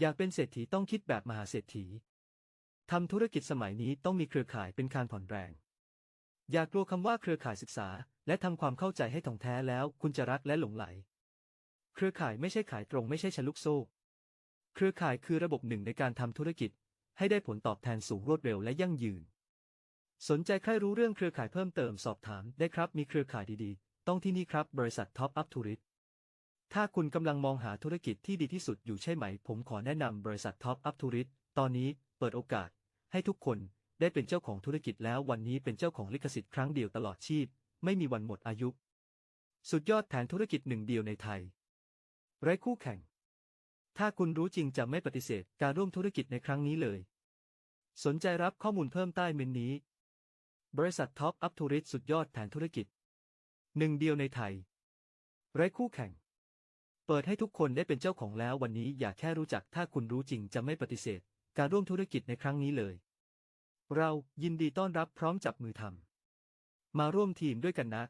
อยากเป็นเศรษฐีต้องคิดแบบมหาเศรษฐีทำธุรกิจสมัยนี้ต้องมีเครือข่ายเป็นการผ่อนแรง อย่ากลัวคำว่าเครือข่ายศึกษา และทำความเข้าใจให้ถ่องแท้แล้วคุณจะรักและหลงไหล เครือข่ายไม่ใช่ขายตรงไม่ใช่ฉลุกโซ่ เครือข่ายคือระบบหนึ่งในการทำธุรกิจ ให้ได้ผลตอบแทนสูงรวดเร็วและยั่งยืน สนใจใครรู้เรื่องเครือข่ายเพิ่มเติมสอบถามได้ครับมีเครือข่ายดีๆ ต้องที่นี่ครับบริษัท Top Up Tourist ถ้าคุณกำลังมองหาธุรกิจที่ดีที่สุดอยู่ใช่ไหม ผมขอแนะนำบริษัท Top Up Tourist ตอนนี้เปิดโอกาส ให้ทุกคนได้เป็นเจ้าของธุรกิจแล้ววันนี้เป็นเจ้าของลิขสิทธิ์ครั้งเดียวตลอดชีพ ไม่มีวันหมดอายุ สุดยอดแผนธุรกิจหนึ่งเดียวในไทย ไร้คู่แข่ง ถ้าคุณรู้จริงจะไม่ปฏิเสธการร่วมธุรกิจในครั้งนี้เลย สนใจรับข้อมูลเพิ่มใต้เมนนี้ บริษัท Top Up Tourist สุดยอดแผนธุรกิจหนึ่งเดียวในไทย ไร้คู่แข่ง เปิดให้ทุกคนได้เป็นเจ้าของแล้ววันนี้อย่าแค่รู้จัก ถ้าคุณรู้จริงจะไม่ปฏิเสธ การร่วมธุรกิจในครั้งนี้เลย เรายินดีต้อนรับพร้อมจับมือทำมาร่วมทีมด้วยกันนะ